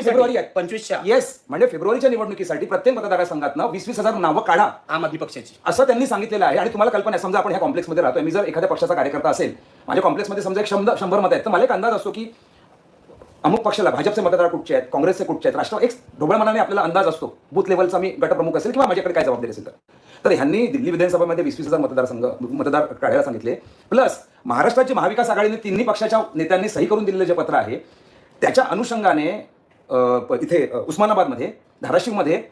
फेब्रुवारी आहे. पंचवीसच्या. येस म्हणजे फेब्रुवारीच्या निवडणुकीसाठी प्रत्येक मतदारसंघातनं वीस वीस हजार नावं काढा. आम आदमी पक्षाची. असं त्यांनी सांगितलेलं आहे. आणि तुम्हाला कल्पना आहे समजा आपण ह्या कॉम्प्लेक्समध्ये राहतोय. मी जर एखाद्या पक्षाचा कार्यकर्ता असेल माझ्या कॉम्प्लेक्समध्ये समजा एक शंभर शंभर मत आहेत तर मला एक अंदाज असतो की अमुक पक्षाला भाजपचे मतदार कुठचे आहेत काँग्रेसचे कुठचे आहेत? राष्ट्र एक ढोबळ मनाने आपल्याला अंदाज असतो. बूथ लेवलचा मी गटप्रमुख असेल किंवा माझ्याकडे काय जबाबदारी असेल तर. तर ह्यांनी दिल्ली विधानसभेमध्ये वीस वीस हजार मतदारसंघ मतदार काढायला सांगितले. प्लस महाराष्ट्राची महाविकास आघाडीने तिन्ही पक्षाच्या नेत्यांनी सही करून दिलेलं जे पत्र आहे त्याच्या अनुषंगाने इथे उस्मानाबादमध्ये धाराशिवमध्ये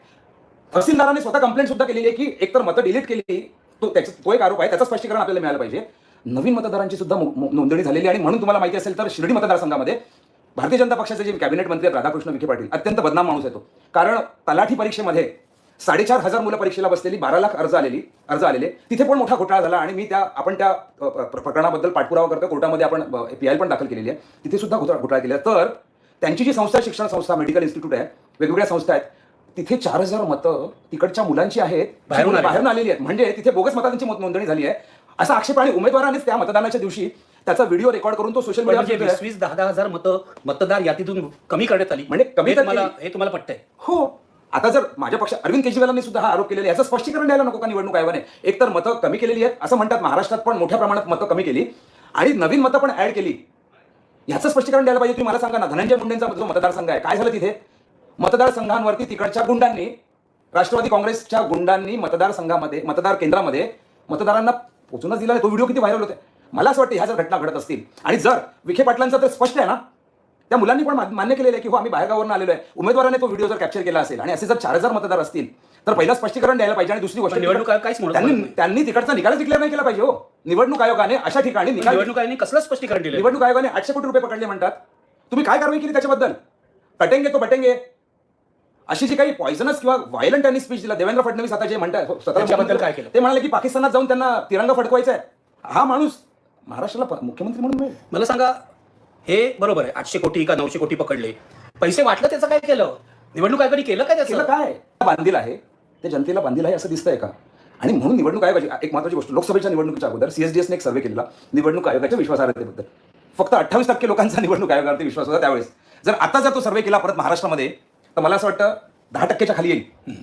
तहसीलदाराने स्वतः कंप्लेंट सुद्धा केलेली आहे की एकतर मतं डिलीट केली तो त्याचा तो एक आरोप आहे त्याचं स्पष्टीकरण आपल्याला मिळालं पाहिजे. नवीन मतदारांची सुद्धा नोंदणी झालेली आणि म्हणून तुम्हाला माहिती असेल तर शिर्डी मतदारसंघामध्ये भारतीय जनता पक्षाचे जे कॅबिनेट मंत्री आहेत राधाकृष्ण विखे पाटील अत्यंत बदनाम माणूस आहे तो. कारण तलाठी परीक्षेमध्ये साडेचार हजार मुलं परीक्षेला बसलेली बारा लाख अर्ज आलेली अर्ज आलेले. तिथे पण मोठा घोटाळा झाला आणि मी त्या आपण त्या प्रकरणाबद्दल पाठपुरावा करतो कोर्टामध्ये आपण पी आय पण दाखल केलेली आहे. तिथे सुद्धा घोटाळा घोटाळा केला. तर त्यांची जी संस्था शिक्षण संस्था मेडिकल इन्स्टिट्यूट आहे वेगवेगळ्या संस्था आहेत तिथे चार हजार मतं तिकडच्या मुलांची आहेत बाहेरून. बाहेरून आलेली आहेत. म्हणजे तिथे बोगस मतांची मत नोंदणी झाली आहे. असा आक्षेप आणि उमेदवारानेच त्या मतदानाच्या दिवशी त्याचा व्हिडिओ रेकॉर्ड करून तो सोशल म्हणजे मीडियावर वीस दहा दहा हजार मतं मतदार यादीतून कमी करण्यात आली. म्हणजे कमी हे तुम्हाला. हे तुम्हाला पटतंय. हो. आता जर माझ्या पक्ष अरविंद केजरीवालांनी सुद्धा हा आरोप केलेला आहे. याचं स्पष्टीकरण द्यायला नको का निवडणूक आयोगाने? एकतर मतं कमी केलेली आहेत असं म्हणतात महाराष्ट्रात पण मोठ्या प्रमाणात मतं कमी केली. आणि नवीन मतं पण ऍड केली. याचं स्पष्टीकरण द्यायला पाहिजे तुम्ही मला सांगा ना. धनंजय मुंडेंचा जो मतदारसंघ आहे काय झालं तिथे? मतदारसंघांवरती तिकडच्या गुंडांनी राष्ट्रवादी काँग्रेसच्या गुंडांनी मतदारसंघामध्ये मतदार केंद्रामध्ये मतदारांना पोचूनच दिला. नाही तो व्हिडिओ किती व्हायरल होते मला असं वाटतं ह्या जर घटना घडत असतील आणि जर विखे पाटलांचं तर स्पष्ट आहे ना त्या मुलांनी पण मान्य केलेलं आहे की हो आम्ही बाहेरगावरून आलेलो आहे. उमेदवाराने तो व्हिडिओ जर कॅप्चर केला असेल आणि असे जर चार हजार मतदार असतील तर पहिला स्पष्टीकरण द्यायला पाहिजे आणि दुसरी गोष्ट निवडणूक काहीच त्यांनी. त्यांनी तिकडचा निकालच डिक्लेअर नाही केला पाहिजे हो. निवडणूक आयोगाने अशा ठिकाणी निकाल निवडणूक आयोगाने कसलं स्पष्टीकरण दिलं निवडणूक आयोगाने आठशे कोटी रुपये पकडले म्हणतात. तुम्ही काय कारवाई केली त्याच्याबद्दल? कटेंगे तो बटेंगे. अशी जी काही पॉइझनस किंवा व्हायलंट त्यांनी स्पीच दिला देवेंद्र फडणवीस आता जे म्हणतात स्वतःला त्याच्याबद्दल काय केलं? ते म्हणाले की पाकिस्तानात जाऊन त्यांना तिरंगा फडकवायचा आहे. हा माणूस महाराष्ट्राला प- मुख्यमंत्री म्हणून मिळेल. मला सांगा हे बरोबर आहे आठशे कोटी का नऊशे कोटी पकडले. पैसे वाटलं त्याचं काय केलं? निवडणूक आयोगाने केलं काय केलं त्याचं काय? बांधील आहे ते जनतेला बांधील आहे असं दिसतंय का? आणि म्हणून निवडणूक आयोगाची एक महत्वाची गोष्ट लोकसभेच्या निवडणुकीच्या अगोदर सीएसडीएसने एक सर्वे केलेला निवडणूक आयोगाच्या विश्वासार्हतेबद्दल. फक्त अठ्ठावीस टक्के लोकांचा निवडणूक आयोगावरती विश्वास होता त्यावेळेस. जर आता जर तो सर्वे केला परत महाराष्ट्रामध्ये तर मला असं वाटतं दहा टक्क्याच्या खाली येईल.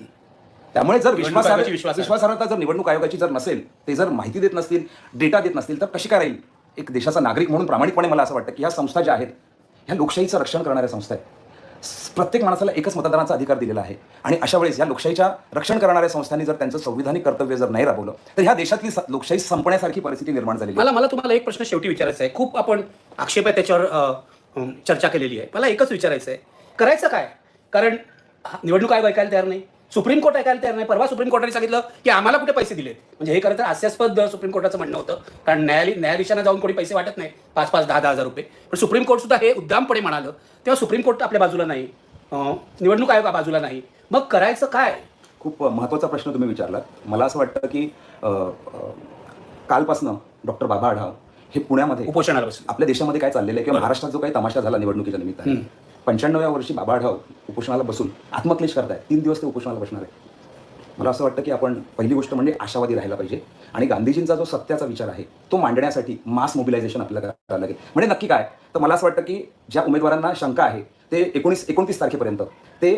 त्यामुळे जर विश्वासार्ह विश्वासार्हता. जर निवडणूक आयोगाची जर नसेल ते जर माहिती देत नसतील डेटा देत नसतील तर कशी काय राहील एक देशाचा नागरिक म्हणून प्रामाणिकपणे मला असं वाटतं की ह्या संस्था ज्या आहेत ह्या लोकशाहीचं रक्षण करणाऱ्या संस्था आहेत. प्रत्येक माणसाला एकच मतदानाचा अधिकार दिलेला आहे. आणि अशा वेळेस या लोकशाहीच्या रक्षण करणाऱ्या संस्थांनी जर त्यांचं संविधानिक कर्तव्य जर नाही राबवलं तर ह्या देशातली लोकशाही संपण्यासारखी परिस्थिती निर्माण आहे. मला मला तुम्हाला एक प्रश्न शेवटी विचारायचा आहे. खूप आपण आक्षेप आहे त्याच्यावर चर्चा केलेली आहे. मला एकच विचारायचं आहे. करायचं काय? कारण निवडणूक आयोग ऐकायला तयार नाही. सुप्रीम कोर्ट ऐकायला तयार नाही. परवा सुप्रीम कोर्टाने सांगितलं की आम्हाला कुठे पैसे दिलेत? म्हणजे हे खरं तर हास्यास्पद सुप्रीम कोर्टाचं म्हणणं होतं. कारण न्यायालय न्यायाधीशांना जाऊन कोणी पैसे वाटत नाही. पाच पाच दहा दहा हजार रुपये. पण सुप्रीम कोर्ट सुद्धा हे उद्दामपणे म्हणालं तेव्हा सुप्रीम कोर्ट आपल्या बाजूला नाही. निवडणूक आयोग बाजूला नाही. मग करायचं काय? खूप महत्त्वाचा प्रश्न तुम्ही विचारलात. मला असं वाटतं की कालपासनं डॉक्टर बाबा आढाव हे पुण्यामध्ये उपोषणाला बसलं. आपल्या देशामध्ये काय चाललेलं आहे किंवा महाराष्ट्रात जो काही तमाशा झाला निवडणुकीच्या निमित्ताने पंच्याण्णव्या वर्षी बाबाढाव उपोषणाला बसून आत्मक्लेश करताय तीन दिवस ते उपोषणाला बसणार आहे मला असं वाटतं की आपण पहिली गोष्ट म्हणजे आशावादी राहायला पाहिजे आणि गांधीजींचा जो सत्याचा विचार आहे तो मांडण्यासाठी मास मोबिलायझेशन आपल्याला करावं लागेल. म्हणजे नक्की काय? तर मला असं वाटतं की ज्या उमेदवारांना शंका आहे ते एकोणीस एकोणतीस तारखेपर्यंत ते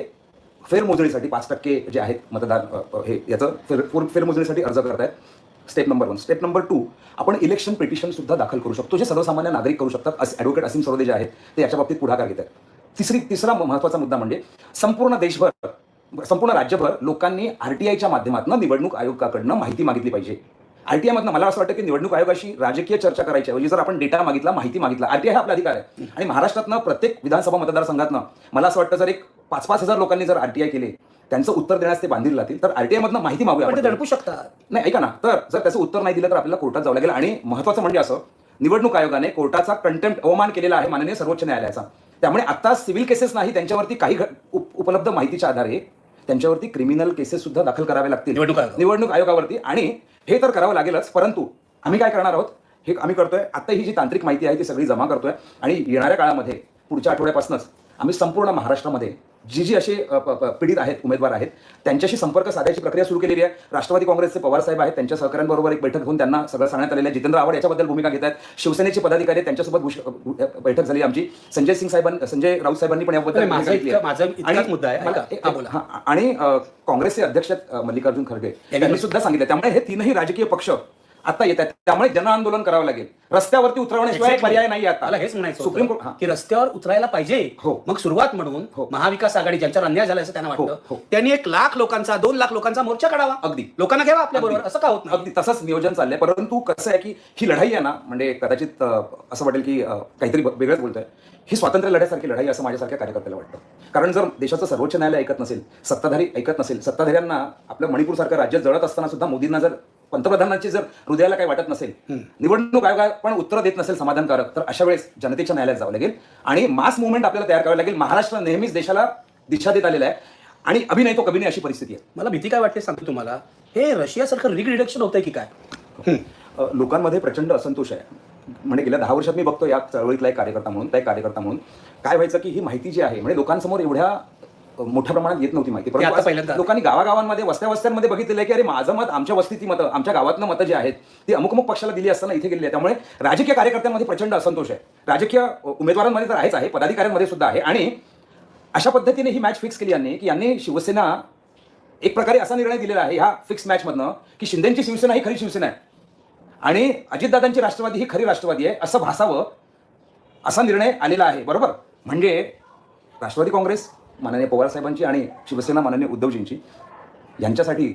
फेरमोजणीसाठी पाच टक्के जे आहेत मतदार हे याचं फेर फेरमोजणीसाठी अर्ज करत आहेत step number one step number two आपण इलेक्शन पिटिशन सुद्धा दाखल करू शकतो. जे सर्वसामान्य नागरिक करू शकतात अस ॲडव्होकेट असीम सरोदे जे आहेत ते याच्या बाबतीत पुढाकार घेत तिसरी तिसरा महत्त्वाचा मुद्दा म्हणजे संपूर्ण देशभर संपूर्ण राज्यभर लोकांनी आरटीआयच्या माध्यमातून निवडणूक आयोगाकडनं माहिती मागितली पाहिजे. आरटीआय मधनं मला असं वाटतं की निवडणूक आयोगाशी राजकीय चर्चा करायची ऐवजी जर आपण डेटा मागितला माहिती मागितला आरटीआय हा आपला अधिकार आहे. आणि महाराष्ट्रातनं प्रत्येक विधानसभा मतदारसंघातनं मला असं वाटतं जर एक पाच पाच हजार लोकांनी जर आरटीआय केले त्यांचं उत्तर देण्यास ते बांधील राहतील तर आरटीआय मधनं माहिती मागूया आपण. दडपू शकतात. नाही ऐका ना. तर जर त्याचं उत्तर नाही दिलं तर आपल्याला कोर्टात जावं लागेल. आणि महत्वाचं म्हणजे असं निवडणूक आयोगाने कोर्टाचा कंटेम्प्ट अवमान केलेला आहे माननीय सर्वोच्च न्यायालयाचा. त्यामुळे आता सिव्हिल केसेस नाही त्यांच्यावरती काही उप- उपलब्ध माहितीच्या आधारे त्यांच्यावरती क्रिमिनल केसेस सुद्धा दाखल करावे लागतील. निवडणूक. निवडणूक आयोगावरती. आणि हे तर करावं लागेलच परंतु आम्ही काय करणार आहोत? हे आम्ही करतोय. आता ही जी तांत्रिक माहिती आहे ती सगळी जमा करतोय. आणि येणाऱ्या काळामध्ये पुढच्या आठवड्यापासूनच आम्ही संपूर्ण महाराष्ट्रामध्ये जी जी असे पीडित आहेत उमेदवार आहेत त्यांच्याशी संपर्क साधायची प्रक्रिया सुरू केलेली आहे. राष्ट्रवादी काँग्रेसचे पवार साहेब आहेत त्यांच्या सहकाऱ्यांबरोबर एक बैठक घेऊन त्यांना सगळं सांगण्यात आलेलं आहे. जितेंद्र आव्हाड याच्याबद्दल भूमिका घेत आहेत. शिवसेनेचे पदाधिकारी त्यांच्यासोबत बैठक झाली आमची. संजय सिंग साहेबांनी संजय राऊत साहेबांनी पण याबद्दल मुद्दा आहे. आणि काँग्रेसचे अध्यक्ष मल्लिकार्जुन खरगे. पण- सुद्धा सांगितलं त्यामुळे हे तीनही राजकीय पक्ष आता येत आहेत त्यामुळे जनआंदोलन करावं लागेल रस्त्यावरती उतरवण्याशिवाय. पर्याय नाही आता मला हेच म्हणायचं सुप्रीम कोर्ट. की रस्त्यावर उतरायला पाहिजे हो. मग सुरुवात म्हणून हो. महाविकास आघाडी ज्यांच्यावर अन्याय झाला असं त्यांना हो, वाटतं हो. त्यांनी एक लाख लोकांचा दोन लाख लोकांचा मोर्चा काढावा अगदी. लोकांना घ्यावा आपल्या बरोबर. असं का होत नाही अगदी तसंच नियोजन चाललंय परंतु कसं आहे की ही लढाई आहे ना म्हणजे कदाचित असं वाटेल की काहीतरी वेगळंच बोलतोय ही स्वातंत्र्य लढ्यासारखी लढाई असं माझ्यासारख्या कार्यकर्त्याला वाटतं कारण जर देशाचं सर्वोच्च न्यायालय ऐकत नसेल सत्ताधारी ऐकत नसेल सत्ताधाऱ्यांना आपलं मणिपूरसारखं राज्य जळत असताना सुद्धा मोदींना जर पंतप्रधानांची जर हृदयाला काही वाटत नसेल निवडणूक आयोग पण उत्तर देत नसेल समाधानकारक तर अशा वेळेस जनतेच्या न्यायालयात जावं लागेल. आणि मास मुवमेंट आपल्याला तयार करावं लागेल. महाराष्ट्र नेहमीच देशाला दिशा देत आलेला आहे. आणि अभिनय तो कभी नाही अशी परिस्थिती आहे. मला भीती काय वाटते सांगतो तुम्हाला? हे रशियासारखं रिग रिडक्शन होतंय की काय? लोकांमध्ये प्रचंड असंतोष आहे. म्हणजे गेल्या दहा वर्षात मी बघतो या चळवळीतला एक कार्यकर्ता म्हणून त्या कार्यकर्ता म्हणून. काय व्हायचं की ही माहिती जी आहे म्हणजे लोकांसमोर एवढ्या मोठ्या प्रमाणात येत नव्हती माहिती. परंतु आता पहिल्यांदा. लोकांनी गावागावांमध्ये वस्त्या वस्त्यांमध्ये बघितलेलं आहे की अरे माझं मत आमच्या वस्तीची मतं आमच्या गावातलं मतं जी आहेत ती अमुक अमुक पक्षाला दिली असताना इथे गेलेली आहे. त्यामुळे राजकीय कार्यकर्त्यांमध्ये प्रचंड असंतोष आहे. राजकीय अ, उमेदवारांमध्ये तर आहेच आहे पदाधिकाऱ्यांमध्ये सुद्धा आहे. आणि अशा पद्धतीने ही मॅच फिक्स केली यांनी की यांनी शिवसेना एक प्रकारे असा निर्णय दिलेला आहे ह्या फिक्स मॅचमधनं की शिंदेची शिवसेना ही खरी शिवसेना आहे. आणि अजितदादांची राष्ट्रवादी ही खरी राष्ट्रवादी आहे असं भासावं असा निर्णय आलेला आहे. बरोबर? म्हणजे राष्ट्रवादी काँग्रेस माननीय पवारसाहेबांची आणि शिवसेना माननीय उद्धवजींची यांच्यासाठी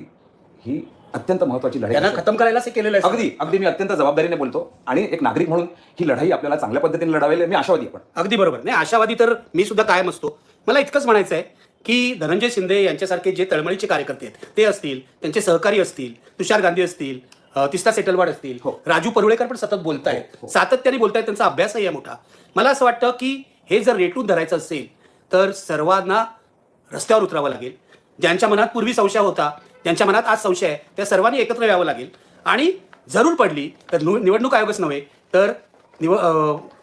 ही अत्यंत महत्वाची लढाई त्यांना. खतम करायलाच हे केलेलं आहे अगदी अगदी मी अत्यंत जबाबदारीने बोलतो आणि एक नागरिक म्हणून ही लढाई आपल्याला चांगल्या पद्धतीने लढावेल मी आशावादी पण अगदी बरोबर नाही आशावादी तर मी सुद्धा कायम असतो मला इतकंच म्हणायचं आहे की धनंजय शिंदे यांच्यासारखे जे तळमळीचे कार्यकर्ते आहेत ते असतील त्यांचे सहकारी असतील तुषार गांधी असतील तिस्ता सेटलवाड असतील हो. राजू परुळेकर पण सतत बोलतायत हो, हो. सातत्याने बोलतायत त्यांचा अभ्यासही आहे मोठा मला असं वाटतं की हे जर रेटून धरायचं असेल तर सर्वांना रस्त्यावर उतरावं लागेल. ज्यांच्या मनात पूर्वी संशय होता ज्यांच्या मनात आज संशय आहे त्या सर्वांनी एकत्र यावं लागेल. आणि जरूर पडली तर निवडणूक आयोगच नव्हे तर निव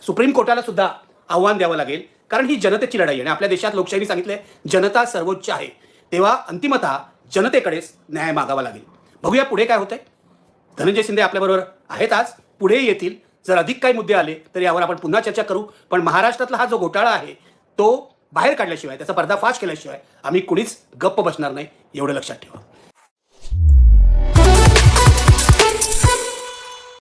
सुप्रीम कोर्टाला सुद्धा आव्हान द्यावं लागेल. कारण ही जनतेची लढाई आहे आणि आपल्या देशात लोकशाही सांगितले जनता सर्वोच्च आहे. तेव्हा अंतिमतः जनतेकडेच न्याय मागावा लागेल. बघूया पुढे काय होतंय. धनंजय शिंदे आपल्याबरोबर आहेत आज पुढे येतील. जर अधिक काही मुद्दे आले तर यावर आपण पुन्हा चर्चा करू. पण महाराष्ट्रातला हा जो घोटाळा आहे तो बाहेर काढल्याशिवाय त्याचा पर्दाफाश केल्याशिवाय आम्ही कुणीच गप्प बसणार नाही एवढं लक्षात ठेवा.